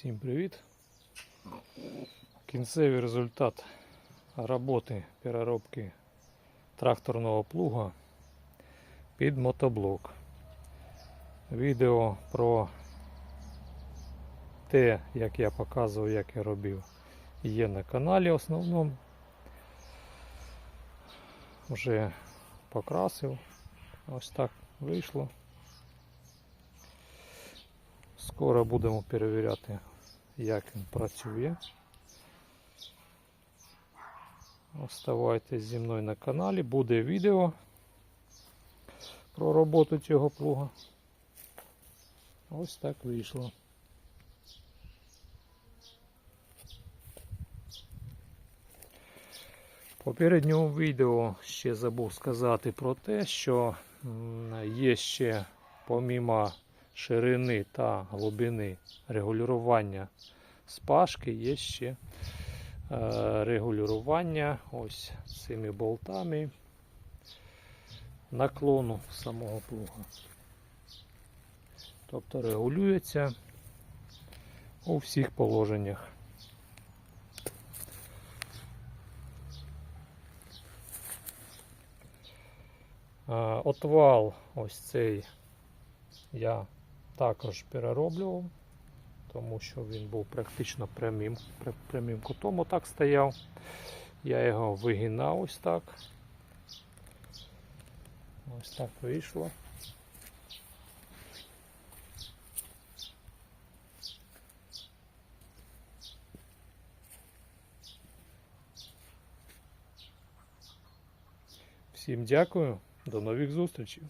Всім привіт! Кінцевий результат роботи переробки тракторного плуга під мотоблок. Відео про те, як я показував, як я робив, є на каналі основному. Вже покрасив. Ось так вийшло. Скоро будемо перевіряти, як він працює. Оставайтесь зі мною на каналі, буде відео про роботу цього плуга. Ось так вийшло. Попередньому відео ще забув сказати про те, що є ще помімо ширини та глибини регулювання спашки, є ще е, регулювання ось цими болтами наклону самого плуга. Тобто регулюється у всіх положеннях. Е, Отвал ось цей я також перероблював, тому що він був практично прямим, прямим кутом отак стояв. Я його вигинав ось так. Ось так вийшло. Всім дякую, до нових зустрічей.